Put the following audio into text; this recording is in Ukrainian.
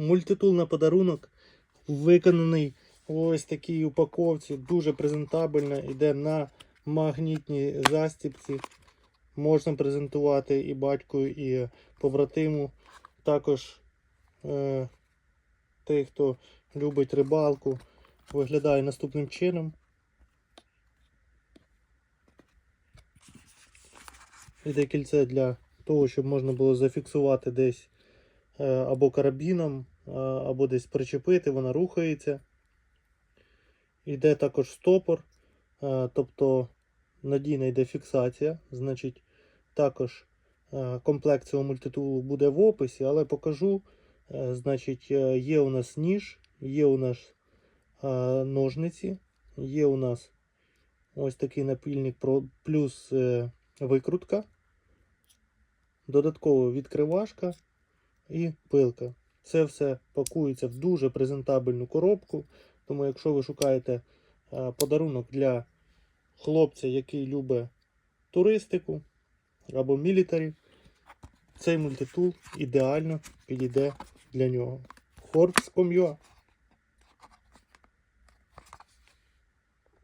Мультитул на подарунок виконаний в ось такій упаковці. Дуже презентабельно. Йде на магнітній застіпці. Можна презентувати і батьку, і побратиму. Також е, той, хто любить рибалку, виглядає наступним чином. Іде кільце для того, щоб можна було зафіксувати десь е, або карабіном, або десь причепити, вона рухається. Йде також стопор, тобто надійна йде фіксація. Значить, також комплект цього мультитулу буде в описі, але покажу. Е, Значить, е, є у нас ніж, є у нас ножниці, є у нас ось такий напільник плюс е, викрутка. Додатково відкривашка і пилка. Це все пакується в дуже презентабельну коробку. Тому, якщо ви шукаєте е, подарунок для хлопця, який любить туристику або мілітарі, цей мультитул ідеально підійде для нього. Forbes.com.ua